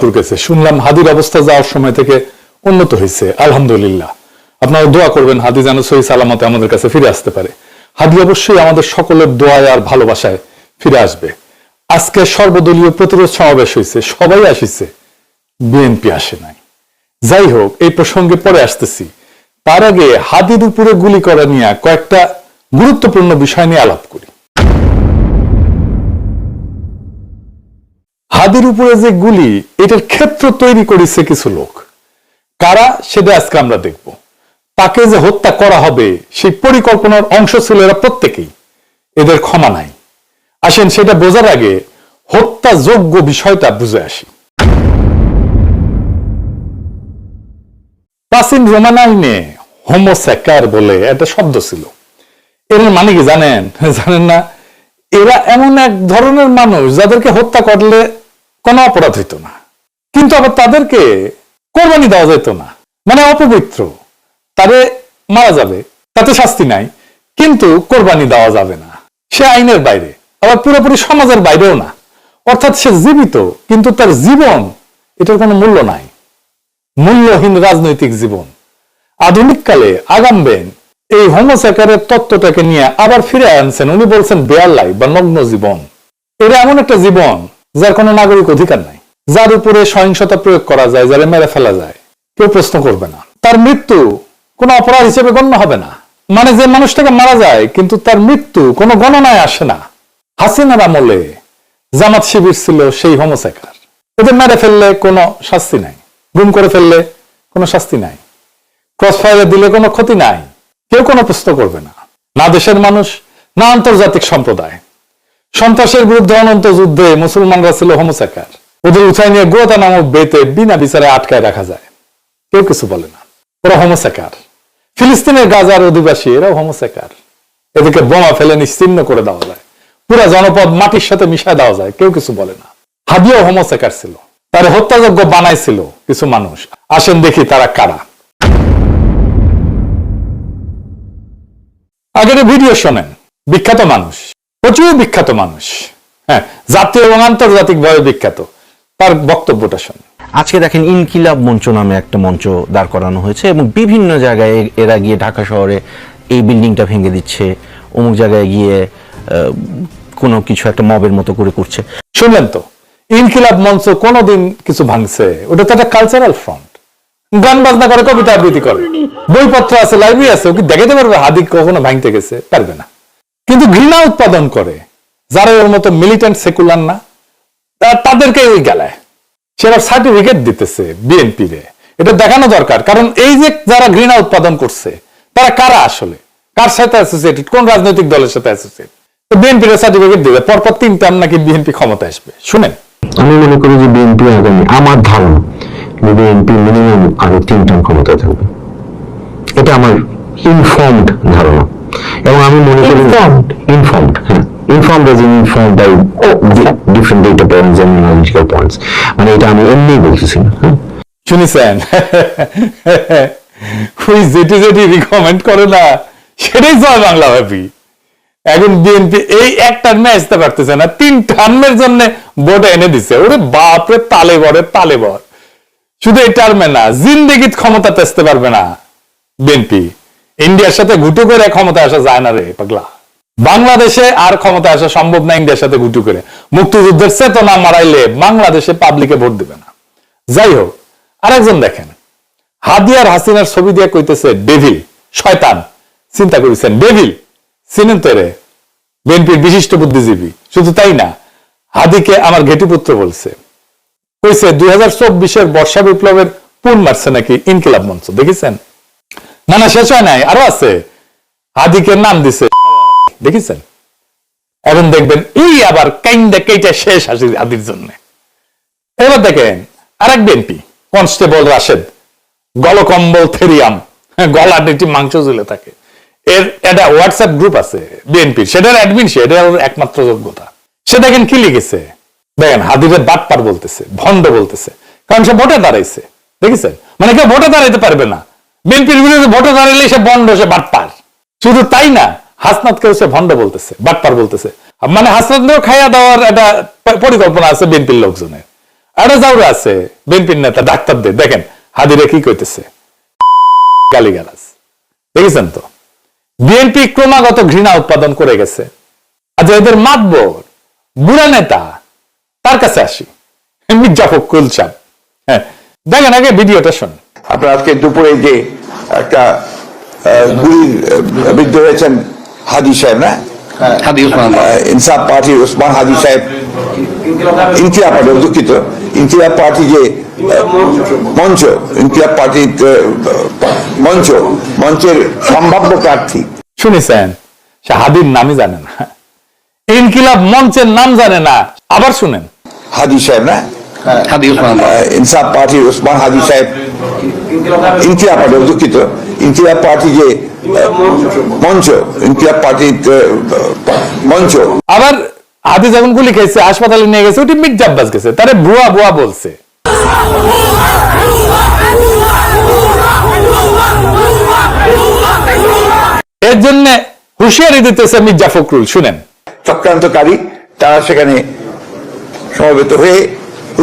Singapore গেছে শুনলাম হাদির অবস্থা যাওয়ার সময় থেকে উন্নত হয়েছে। আলহামদুলিল্লাহ। আপনারা দোয়া করবেন, হাদি যেন সহি সালামতে আমাদের কাছে ফিরে আসতে পারে। হাদি অবশ্যই আমাদের সকলের দোয়ায় আর ভালোবাসায় ফিরে আসবে। আজকে সর্বদলীয় প্রতিরোধ সমাবেশ হয়েছে, সবাই আসিছে, বিএনপি আসে নাই। যাই হোক, এই প্রসঙ্গে পরে আসতেছি। তার আগে হাদির উপরে গুলি করা নিয়ে কয়েকটা গুরুত্বপূর্ণ বিষয় নিয়ে আলাপ করি। হাদির উপরে যে গুলি, এটার ক্ষেত্র তৈরি করেছে কিছু লোক। কারা? সেটা আজকে আমরা দেখব। তাকে যে হত্যা করা হবে, সেই পরিকল্পনার অংশ ছিল এরা প্রত্যেকেই। এদের ক্ষমা নাই। আসেন, সেটা বোঝার আগে হত্যাযোগ্য বিষয়টা বুঝে আসি। প্রাচীন রোমান আইনে হোমোস্যাকার বলে একটা শব্দ ছিল। এর মানে কি জানেন? জানেন না? এরা এমন এক ধরনের মানুষ যাদেরকে হত্যা করলে কোনো অপরাধ হইতো না। কিন্তু আবার তাদেরকে কোরবানি দেওয়া যেত না। মানে অপবিত্র। তারে মারা যাবে, তাতে শাস্তি নাই, কিন্তু কোরবানি দেওয়া যাবে না। সে আইনের বাইরে, আবার পুরোপুরি সমাজের বাইরেও না। অর্থাৎ সে জীবিত, কিন্তু তার জীবন এটার কোনো মূল্য নাই। মূল্যহীন রাজনৈতিক জীবন। আধুনিক কালে আগামবেন এই হোমোস্যাকারের তত্ত্বটাকে নিয়ে আবার ফিরে আনছেন। উনি বলছেন, বেয়ার লাইফ বা নগ্ন জীবন। এটা এমন একটা জীবন যার কোনো নাগরিক অধিকার নাই, যার উপরে সহিংসতা প্রয়োগ করা যায়, যারা মেরে ফেলা যায়, কেউ প্রশ্ন করবে না। তার মৃত্যু কোনো অপরাধ হিসেবে গণ্য হবে না। মানে যে মানুষটাকে মারা যায়, কিন্তু তার মৃত্যু কোনো গণনায় আসে না। হাসিনার আমলে জামাত শিবির ছিল সেই হোমোস্যাকার এদের মেরে ফেললে কোনো শাস্তি নাই, গুম করে ফেললে কোনো শাস্তি নাই ক্রস ফায়ারে দিলে কোনো ক্ষতি নাই, কেউ কোনো প্রশ্ন করবে না। না দেশের মানুষ, না আন্তর্জাতিক সম্প্রদায়। সন্ত্রাসের বিরুদ্ধে অনন্ত যুদ্ধে মুসলমানরা ছিল হোমোস্যাকার ওদের উঠাই নিয়ে গোতা নামক বেতে বিনা বিচারে আটকায় রাখা যায়। কেউ কিছু বলে না। ওরা হোমোস্যাকার ফিলিস্তিনের গাজার অধিবাসী, এরাও হোমোস্যাকার এদেরকে বোমা ফেলে নিশ্চিন্ন করে দেওয়া যায়। পুরা জনপদ মাটির সাথে মিশায় দেওয়া যায়। কেউ কিছু বলে না। হাদিও হোমোস্যাকার ছিল। তার হত্যাযোগ্য বানাইছিল কিছু মানুষ। আসেন দেখি তারা কারা। আগের ভিডিও শোনেন। বিখ্যাত মানুষ। প্রচুর বিখ্যাত মানুষ। হ্যাঁ জাতীয় এবং আন্তর্জাতিক ভাবে বিখ্যাত। তার বক্তব্যটা শোনেন। আজকে দেখেন ইনকিলাব মঞ্চ নামে একটা মঞ্চ দাঁড় করানো হয়েছে এবং বিভিন্ন জায়গায় এরা গিয়ে ঢাকা শহরে এই বিল্ডিংটা ভেঙে দিচ্ছে। অমুক জায়গায় গিয়ে কোনো কিছু একটা মবের মতো করে করছে। শুনলেন তো? ইনকিলাব মঞ্চ কোনোদিন কিছু ভাঙছে। ওটা তো একটা কালচারাল ফ্রন্ট গান বাজনা করে কবিতা আবৃত্তি করে। বইপত্র আছে লাইব্রেরি আছে ও কি দেখাতে পারবে? হাদিক কখনো ভাঙতে গেছে? পারবে না। কিন্তু ঘৃণা উৎপাদন করে, যারা ওর মতো মিলিটেন্ট সেকুলার না তাদেরকে ওই গেলায়। সেটা সার্টিফিকেট দিতেছে বিএনপি রে এটা দেখানো দরকার, কারণ এই যে যারা ঘৃণা উৎপাদন করছে, তারা কারা আসলে? কার সাথে অ্যাসোসিয়েটেড কোন রাজনৈতিক দলের সাথে অ্যাসোসিয়েট সার্টিফিকেট দিবে, পরপর তিন নাকি বিএনপি ক্ষমতা আসবে। শুনেন। আমি মনে করি যে বিএনপি আগামী, আমার ধারণা বিএনপি মিনিমাম আরও তিন টার্ম ক্ষমতায় থাকবে। এটা আমার ইনফর্মড ধারণা। এবং আমি মনে করি informed informed as informed by different data points and analytical points মানে এটা আমি এমনি বলতেছি না হ্যাঁ। শুনেছেন ওই যেটি যেটি রিকমেন্ড করে না সেটাই জয় বাংলা ভাবি। এখন বিএনপি এই এক টার্মে আসতে পারতেছে না তিন টার্মের জন্য ভোট এনে দিছে। ওরে বাপরে তালে বরে তালে বর। শুধু এই টার্মে না জিন্দেগিত ক্ষমতা আসতে পারবে না বিএনপি ইন্ডিয়ার সাথে ঘুটু করে ক্ষমতা আসা যায় না রে, পাগলা। বাংলাদেশে আর ক্ষমতা আসা সম্ভব না ইন্ডিয়ার সাথে ঘুটু করে। মুক্তিযুদ্ধের চেতনা মারাইলে বাংলাদেশে পাবলিকে ভোট দিবে না। যাই হোক, আরেকজন দেখেন। হাদিয়ার হাসিনার ছবি দিয়ে কইতেছে, ডেভিল, শয়তান। চিন্তা করেছেন, ডেভিল, চিনেন তো বিএনপির বিশিষ্ট বুদ্ধিজীবী। শুধু তাই না, হাদিকে আমার ঘেটিপুত্র বলছে। কইছে, দুই হাজার চব্বিশের বর্ষা বিপ্লবের পুন মারছে নাকি ইনকিলাব মঞ্চ। দেখেছেন? না না, শেষ হয় নাই, আরও আছে। হাদিকে নাম দিছে। দেখেছেন? এখন দেখবেন এই আবার কাইন্দা কেইটা শেষ হাসি হাদির জন্য। এবার দেখেন, আরেক বিএনপি, কনস্টেবল রাশেদ, গলকম্বল থেরিয়াম। গলা একটি মাংস ঝুলে থাকে। এর একটা হোয়াটসঅ্যাপ গ্রুপ আছে বিএনপির, সেটার অ্যাডমিন সে, এটা একমাত্র যোগ্যতা। সে দেখেন কি লিখেছে? দেখেন হাদিরের বাটপার বলতেছে, ভণ্ড বলতেছে। কারণ সে ভোটে দাঁড়াইছে। দেখেছেন? মানে কেউ ভোটে দাঁড়াইতে পারবে না। বিএনপির বিরুদ্ধে ভোটে দাঁড়াইলে সে বন্ড সে বাটপার। শুধু তাই না হাসনাতকেও সে ভণ্ড বলতেছে, বাটপার বলতেছে। মানে হাসনাতকেও খাইয়া দেওয়ার একটা পরিকল্পনা আছে বিএনপির লোকজনের। একটা জাউরা আছে, বিএনপির নেতা, ডাক্তারদের। দেখেন, হাদিরে কি কইতেছে? গালিগালাজ। দেখেছেন তো? বিএনপি ক্রমাগত ঘৃণা উৎপাদন করে গেছে। আচ্ছা এদের মাতবর, বুড়া নেতা, তার কাছে আসি। মির্জা ফখরুল সাহেব। হ্যাঁ দেখেন আগে ভিডিওটা শুন আপনার আজকে দুপুরে যে একটা বিদ্ধ হয়েছেন হাদি সাহেব না? আহ, ইনসাফ পার্টির ওসমান হাদি সাহেব। ইনকিলাব পার্টি দুঃখিত ইনকিলাব পার্টি যে মঞ্চ ইনকিলাব পার্টির আহ, মঞ্চ মঞ্চের সম্ভাব্য প্রার্থী। শুনেছেন? সে হাদির নামই জানে না। ইনকিলাব মঞ্চের নাম জানে না। আবার শুনেন। হাদি সাহেব না? হাদি উসমান ইনসাফ পার্টির ওসমান হাদি সাহেব ইনকিলাব পার্টি দুঃখিত। ইনকিলাব পার্টি যে মঞ্চ ইনকিলাব পার্টির আহ, মঞ্চ। আবার যখন গুলি খেয়েছে হাসপাতালে নিয়ে গেছে ওটি মির্জা আব্বাস গেছে তারে ভুয়া ভুয়া বলছে। এর জন্য হুঁশিয়ারি দিতেছে মির্জা ফখরুল শুনেন। চক্রান্তকারী তারা সেখানে সমবেত হয়ে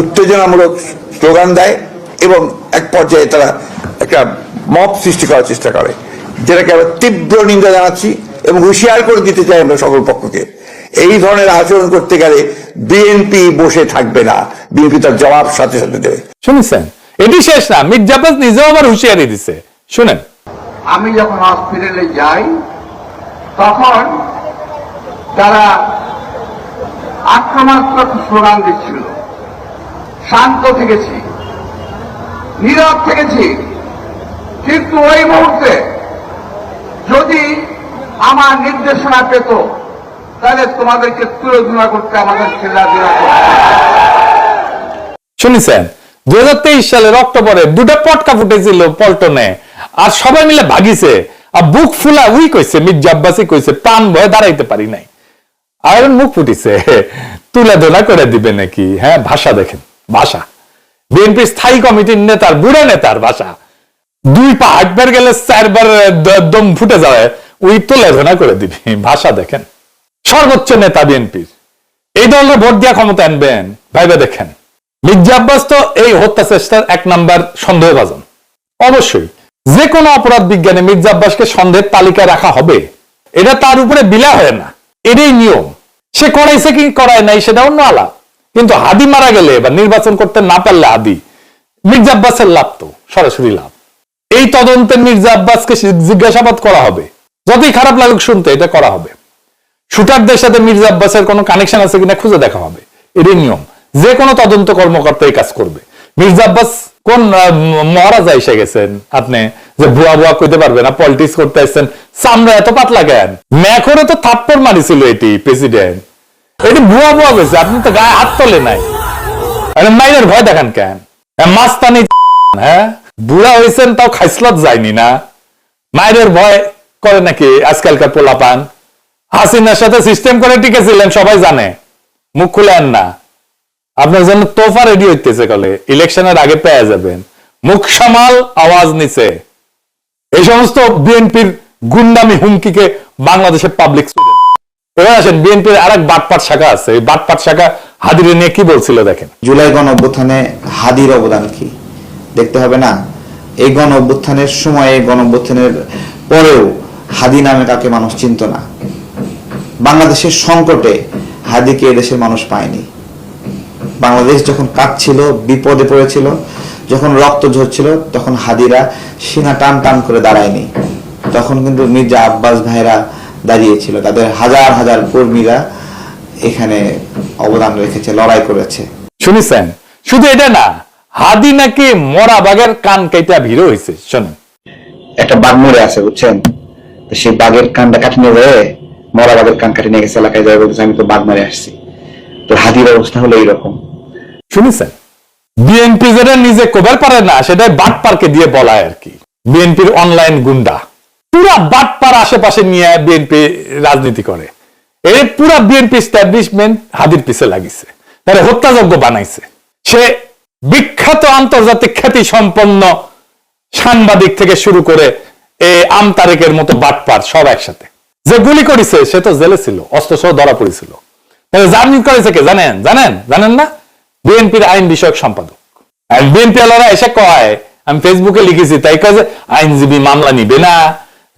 উত্তেজনামূলক স্লোগান দেয়। এবং এক পর্যায়ে তারা একটা মব সৃষ্টি করার চেষ্টা করে যেটাকে আমরা তীব্র নিন্দা জানাচ্ছি এবং হুঁশিয়ার করে দিতে চাই আমরা সকল পক্ষকে। এই ধরনের আচরণ করতে গেলে বিএনপি বসে থাকবে না বিএনপি তার জবাব সাথে সাথে দেবে। শুনেছেন? এটি শেষ না মির্জা আব্বাস নিজেও আবার হুঁশিয়ারি দিছে। শুনেন। আমি যখন হসপিটালে যাই তখন তারা আক্রমণাত্মক স্লোগান দিচ্ছিল। শান্ত থেকেছি। নীরব থেকেছি। কিন্তু ওই মুহূর্তে যদি আমার নির্দেশনা পেত, তাহলে তোমাদেরকে তুলে করতে আমাদের ছেলেরা শুনেছেন দুই সালের অক্টোবরে দুটা পটকা ফুটেছিল পল্টনে। আর সবাই মিলে ভাগিছে। আর বুক ফুলা উই কইছে, মির্জা আব্বাসি কইছে, প্রাণ ভয়ে দাঁড়াইতে পারি নাই। আর মুখ ফুটিছে। তুলে ধরা করে দিবে নাকি? হ্যাঁ ভাষা দেখেন, ভাষা। বিএনপি স্থায়ী কমিটির নেতার, বুড়ো নেতার ভাষা দুই পা হাঁটবার গেলে চারবার দম ফুটে যাবে ওই তুলে ধরা করে দিবি, ভাষা দেখেন। সর্বোচ্চ নেতা বিএনপির। এই দলের ভোট দিয়া ক্ষমতা আনবেন। ভাইবে দেখেন। মির্জা আব্বাস তো এই হত্যা চেষ্টার এক নাম্বার সন্দেহভাজন। অবশ্যই যে কোনো অপরাধ বিজ্ঞানে মির্জা আব্বাসকে সন্দেহের তালিকায় রাখা হবে। এটা তার উপরে বিলা হয় না। এটাই নিয়ম। সে করাইছে কি করায় নাই সেটা অন্য আলাপ কিন্তু হাদি মারা গেলে বা নির্বাচন করতে না পারলে হাদি, মির্জা আব্বাসের লাভ তো, সরাসরি লাভ। এই তদন্তে মির্জা আব্বাসকে জিজ্ঞাসাবাদ করা হবে। যতই খারাপ লাগুক শুনতে, এটা করা হবে। শুটারদের সাথে মির্জা আব্বাসের কোনো কানেকশন আছে কিনা খুঁজে দেখা হবে। এটাই নিয়ম। যে কোনো তদন্ত কর্মকর্তা এই কাজ করবে। মির্জা আব্বাস কোন মহারাজা এসে গেছেন আপনি? যে ভুয়া ভুয়া কইতে পারবেন না পলিটিক্স করতে আসছেন চামড়া এত পাতলা কেন? ম্যাখরে তো থাপ্পড় মারিছিল এটি প্রেসিডেন্ট এটি ভুয়া ভুয়া আপনি তো গায়ে হাত তোলে নাই। মাইনের ভয় দেখান কেন? মাস্তানি হ্যাঁ? বুড়া হয়েছেন তাও খাইসলত যায়নি না। মায়ের ভয় করে নাকি আজকালকার হাসিনার সাথে সিস্টেম করে টিকেছিলেন, সবাই জানে। মুখ খুলেন না। আপনার জন্য তোফা রেডি হইতেছে কলে ইলেকশনের আগে পেয়ে যাবেন। মুখ সামাল, আওয়াজ নিচে। এই সমস্ত বিএনপির গুন্ডামি, হুমকিকে বাংলাদেশের পাবলিক এবার আসেন, বিএনপির আরেক বাটপাট শাখা আছে। এই বাটপাট শাখা হাদিরে নিয়ে কি বলছিল দেখেন? জুলাই গণ অভ্যুত্থানে হাদির অবদান কি? দেখতে হবে না। এই গণ অভ্যুত্থানের সময়ে গণ অভ্যুত্থানের পরেও হাদি নামে কাকে মানুষ চিনত না। বাংলাদেশের সংকটে হাদিকে এদেশের মানুষ পায়নি। বাংলাদেশ যখন কাঁদছিল বিপদে পড়েছিল, যখন রক্ত ঝরছিল, তখন হাদিরা সিনা টান টান করে দাঁড়ায়নি। তখন কিন্তু মির্জা আব্বাস ভাইরা দাঁড়িয়েছিল। তাদের হাজার হাজার কর্মীরা এখানে অবদান রেখেছে লড়াই করেছে। শুনিছেন শুধু এটা না হাদি নাকি মরা বাঘের কান কেটে ভিড় হয়েছে শোনেন। একটা বাঘ মরে আছে বুঝছেন? তো সেই বাঘের কানটা কাটি নিয়ে যায় মরা বাঘের কান কাটি নিয়ে গেছে এলাকায় যায় বলতেছে আমি তো বাঘ মারে আসছি। তো হাদির অবস্থা হলো এইরকম। শুনেছেন বিএনপি যেটা নিজে কভার পারে না সেটাই পার্কে দিয়ে বলায় আর কি। বিএনপির অনলাইন গুন্ডা। পুরা বাটপার আশেপাশে নিয়ে বিএনপি রাজনীতি করে। এই পুরা বিএনপি স্ট্যাবলিশমেন্ট হাদির পিছে লাগিছে। তারা হত্যাযজ্ঞ বানাইছে। সে বিখ্যাত আন্তর্জাতিক খ্যাতি সম্পন্ন সাংবাদিক থেকে শুরু করে এ আম তারেকের মতো বাটপার সব একসাথে। যে গুলি করেছে, সে তো জেলে ছিল অস্ত্র সহ ধরা পড়েছিল। জামিন করেছে কে? জানেন? জানেন? জানেন না? বিএনপির আইন বিষয়ক সম্পাদক। বিএনপি আলারা এসে কয়, আমি ফেসবুকে লিখেছি, তাই কাজে আইনজীবী মামলা নিবে না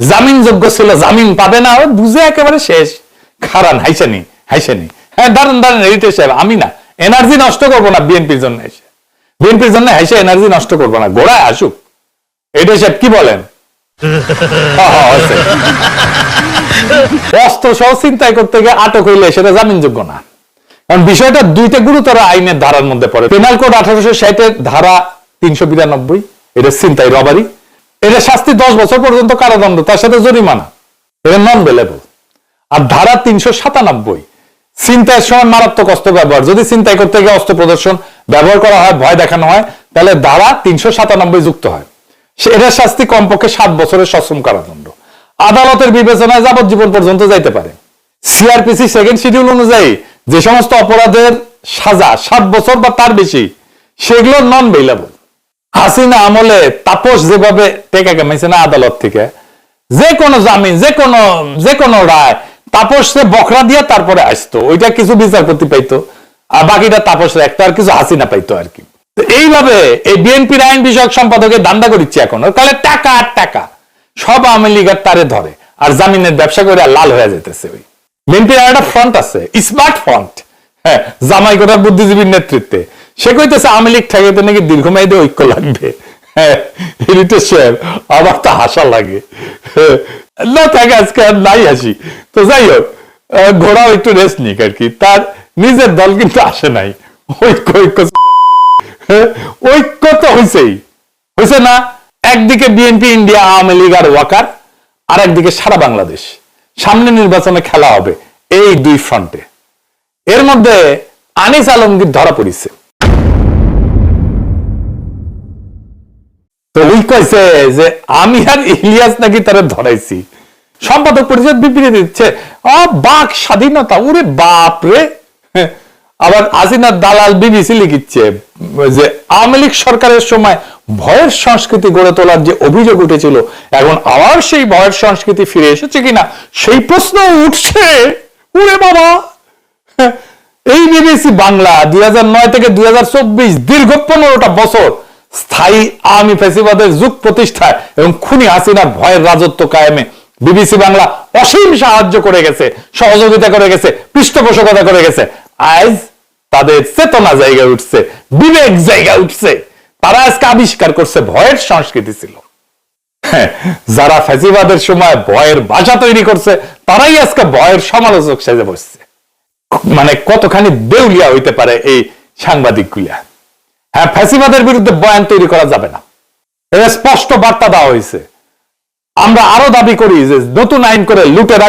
জামিন যোগ্য ছিল, জামিন পাবে না বুঝে একেবারে শেষ। খারান হাইসানি হাইসানি হ্যাঁ দাঁড়ান দাঁড়ান এইটা সাহেব আমি না, এনার্জি নষ্ট করব না বিএনপির জন্য এসে। বিএনপির জন্য হাইসে এনার্জি নষ্ট করব না, গোড়ায় আসুক। এটা সাহেব কি বলেন? অস্ত্র সহ চিন্তায় করতে গিয়ে আটক হইলে সেটা জামিনযোগ্য না। কারণ বিষয়টা দুইটা গুরুতর আইনের ধারার মধ্যে পড়ে। পেনাল কোড আঠারোশো ষাটের ধারা তিনশো বিরানব্বই, এটা চিন্তাই রবারি। এটা শাস্তি দশ বছর পর্যন্ত কারাদণ্ড, তার সাথে জরিমানা। এটা নন বেলেবল আর ধারা তিনশো সাতানব্বই চিন্তায় সময় মারাত্মক অস্ত্র ব্যবহার। যদি চিন্তাই করতে গিয়ে অস্ত্র প্রদর্শন ব্যবহার করা হয়, ভয় দেখানো হয়, তাহলে ধারা তিনশো সাতানব্বই যুক্ত হয়। এটার শাস্তি কমপক্ষে সাত বছরের সশ্রম কারাদণ্ড। আদালতের বিবেচনায় যাবজ্জীবন পর্যন্ত যাইতে পারে। সিআরপিসি সেকেন্ড শিডিউল অনুযায়ী যে সমস্ত অপরাধের সাজা সাত বছর বা তার বেশি, সেগুলো নন বেইলেবল হাসিনা আমলে তাপস যেভাবে টেকা কামাইছে না আদালত থেকে যে কোনো জামিন যে কোনো যে কোনো রায় তাপস সে বখরা দিয়ে তারপরে আসতো। ওইটা কিছু বিচারপতি পাইতো, আর বাকিটা তাপস রাখতো আর কিছু হাসিনা পাইতো আর কি। এইভাবে এই বিএনপির আইন বিষয়ক সম্পাদকের দান্দা করিচ্ছে এখন। কালে টাকা আর টাকা, সব আওয়ামী লীগের তারে ধরে, আর জামিনের ব্যবসা করে আর লাল হয়ে যেতেছে ওই। বিএনপির একটা ফ্রন্ট আছে স্মার্ট ফ্রন্ট হ্যাঁ জামাই কোটার বুদ্ধিজীবীর নেতৃত্বে। সে কইতেছে লীগ ঠেকাইতে নাকি ঐক্য লাগবে। হ্যাঁ আমার তো হাসা লাগে। না থাকে আজকে আর নাই হাসি। তো যাই হোক ঘোড়াও একটু রেস্ট নিক আর কি। তার নিজের দল কিন্তু আসে নাই। ঐক্য ঐক্য হ্যাঁ, ঐক্য তো হয়েছেই হয়েছে না? একদিকে বিএনপি ইন্ডিয়া আওয়ামী লীগ আর ওয়াকার আর একদিকে সারা বাংলাদেশ। সামনে নির্বাচনে খেলা হবে এই দুই ফ্রন্টে এর মধ্যে আনিস আলমগীর ধরা পড়িছে। তো ওই কইছে যে আমি আর ইলিয়াস নাকি তারা ধরাইছি। সম্পাদক পরিষদ বিবৃতি দিচ্ছে আ বাক স্বাধীনতা ওরে বাপ রে। আবার আসিনার দালাল বিবিসি লিখিচ্ছে, যে আওয়ামী লীগ সরকারের সময় ভয়ের সংস্কৃতি গড়ে তোলার যে অভিযোগ উঠেছিল, এখন আবার সেই ভয়ের সংস্কৃতি ফিরে এসেছে কিনা, সেই প্রশ্ন উঠছে। ওরে বাবা! এই বিবিসি বাংলা দুই হাজার নয় থেকে দুই হাজার চব্বিশ, দীর্ঘ পনেরোটা বছর স্থায়ী আওয়ামী ফেসিবাদের যুগ প্রতিষ্ঠায় এবং খুনি হাসিনার ভয়ের রাজত্ব কায়েমে বিবিসি বাংলা অসীম সাহায্য করে গেছে সহযোগিতা করে গেছে পৃষ্ঠপোষকতা করে গেছে। আজ তাদের চেতনা জায়গায় উঠছে বিবেক জায়গায় উঠছে। তারা আজকে আবিষ্কার করছে ভয়ের সংস্কৃতি ছিল। হ্যাঁ, যারা ফেসিবাদের সময় ভয়ের ভাষা তৈরি করছে তারাই আজকে ভয়ের সমালোচক সেজে বসছে। মানে কতখানি দেউলিয়া হইতে পারে এই সাংবাদিকগুলা হ্যাঁ ফ্যাসিবাদের বিরুদ্ধে বয়ান তৈরি করা যাবে না। স্পষ্ট বার্তা দেওয়া হয়েছে। আমরা আরও দাবি করি যে নতুন আইন করে লুটেরা